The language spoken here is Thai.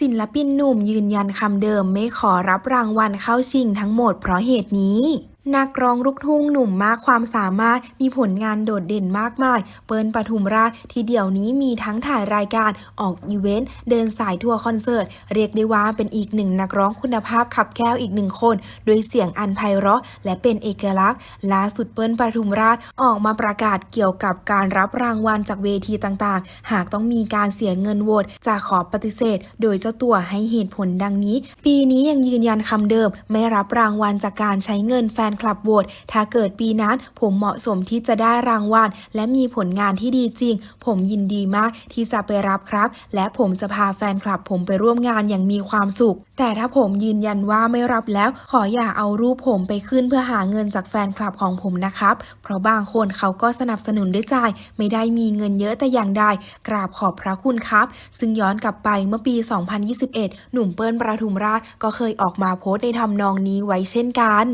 ศิลปินหนุ่มยืนยันคำเดิมไม่ขอรับรางวัลเข้าชิงทั้งหมดเพราะเหตุนี้ นักร้องลูกทุ่งหนุ่มมากความสามารถมีผลงานโดดเด่นมากมาย เปิ้ลปทุมราชที่เดี๋ยวนี้มีทั้งถ่ายรายการออกอีเวนต์เดินสายทัวร์คอนเสิร์ต เรียกได้ว่าเป็นอีกหนึ่งนักร้องคุณภาพขับแก้วอีกหนึ่งคน ด้วยเสียงอันไพเราะ และเป็นเอกลักษณ์ล่าสุดเปิ้ลปทุมราชออกมาประกาศเกี่ยวกับการรับรางวัลจากเวทีต่างๆ หากต้องมีการเสียเงินโหวตจะขอปฏิเสธ โดยเจ้าตัวให้เหตุผลดังนี้ ปีนี้ยังยืนยันคำเดิม ไม่รับรางวัลจากการใช้เงินแฟนคลับโหวตถ้าเกิดปีนั้นผมเหมาะสมที่จะได้รางวัลและมีผลงานที่ดีจริง ผมยินดีมากที่จะไปรับครับ และผมจะพาแฟนคลับผมไปร่วมงานอย่างมีความสุข แต่ถ้าผมยืนยันว่าไม่รับแล้ว ขออย่าเอารูปผมไปขึ้นเพื่อหาเงินจากแฟนคลับของผมนะครับ เพราะบางคนเขาก็สนับสนุนด้วยใจ ไม่ได้มีเงินเยอะแต่อย่างใดกราบขอบพระคุณครับ ซึ่งย้อนกลับไปเมื่อปี 2021 หนุ่มเปิ้ลประทุมราชก็เคยออกมาโพสต์ในทำนองนี้ไว้เช่นกัน